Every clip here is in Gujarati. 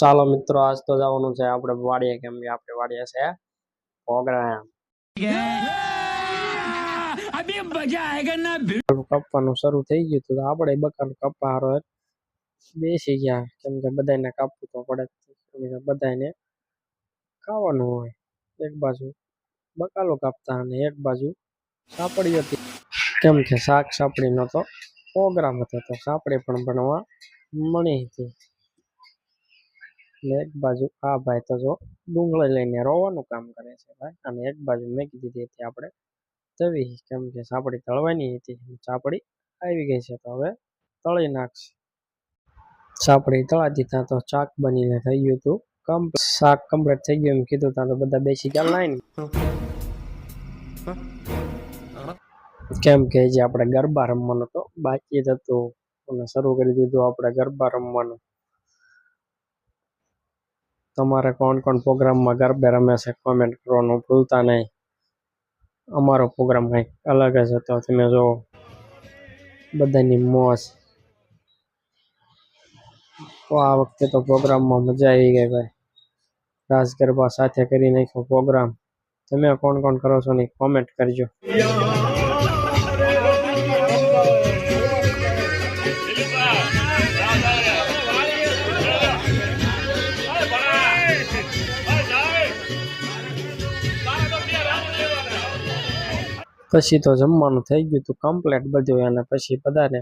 ચાલો મિત્રો આજ તો જવાનું છે. આપણે વાડીએ કેમ કે આપણે વાડીએ છે પ્રોગ્રામ કાપવાનું શરૂ થઈ ગયું હતું. તો આપણે બકાલું કાપવા હારો બેસી ગયા. કેમ કે બધાને કાપવું તો પડે બધાને ખાવાનું હોય. એક બાજુ બકાલો કાપતા અને એક બાજુ સાપડી હતી કેમ કે શાક સાપડી તો પ્રોગ્રામ હતો. તો સાપડી પણ બનવા મળી હતી. ને એક બાજુ આ ભાઈ તો જો ડુંગળી લઈને રોવાનું કામ કરે છે ભાઈ. અને એક બાજુ મેં દીધી હતી આપણે તવી કેમ કે સાપડી તળવાની હતી. સાપડી આવી ગઈ છે તો હવે તળી નાખશે. સાપડી તળા દીધા તો શાક બનીને થઈ ગયું હતું. કમ શાક કમ્પ્લીટ થઈ ગયું એમ કીધું ત્યાં તો બધા બેસી ગયા લાઈન કેમ કે જે આપણે ગરબા રમવાનો તો બાકી જ હતું. અને શરૂ કરી દીધું આપણે ગરબા રમવાનું. તમારે કોણ કોણ પ્રોગ્રામમાં ગરબે રમે છે? કોમેન્ટ કરવાનું ભૂલતા નહીં. અમારો પ્રોગ્રામ કંઈક અલગ જ હતો. તમે જો બધાની મોજ. તો આ વખતે તો પ્રોગ્રામમાં મજા આવી ગઈ ભાઈ. રાસ ગરબા સાથે કરી નાખ્યો પ્રોગ્રામ. તમે કોણ કોણ કરો છો ને કોમેન્ટ કરજો. પછી તો જમવાનું થઈ ગયું હતું કમ્પ્લેટ બધું અને પછી બધાને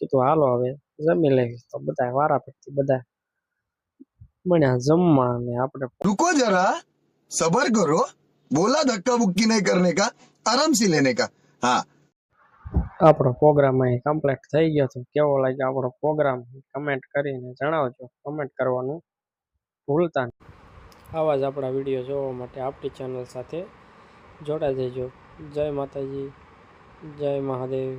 કીધું હાલો હવે જમી લઈશ તો બધા વારા પછી બધા બન્યા જમવા ને આપણે રૂકો જરા સબર કરો બોલા ધક્કા મુક્કી નહીં કરને કા આરામ સી લેને કા. હા. આપણો પ્રોગ્રામ અહીં કમ્પ્લીટ થઈ ગયો હતો કેવો લાગે આપણો પ્રોગ્રામ કમેન્ટ કરીને જણાવજો. કમેન્ટ કરવાનું ભૂલતા નહીં. આવા જ આપણા વીડિયો જોવા માટે આપણી ચેનલ સાથે જોડા જઈજો જય માતાજી જય મહાદેવ.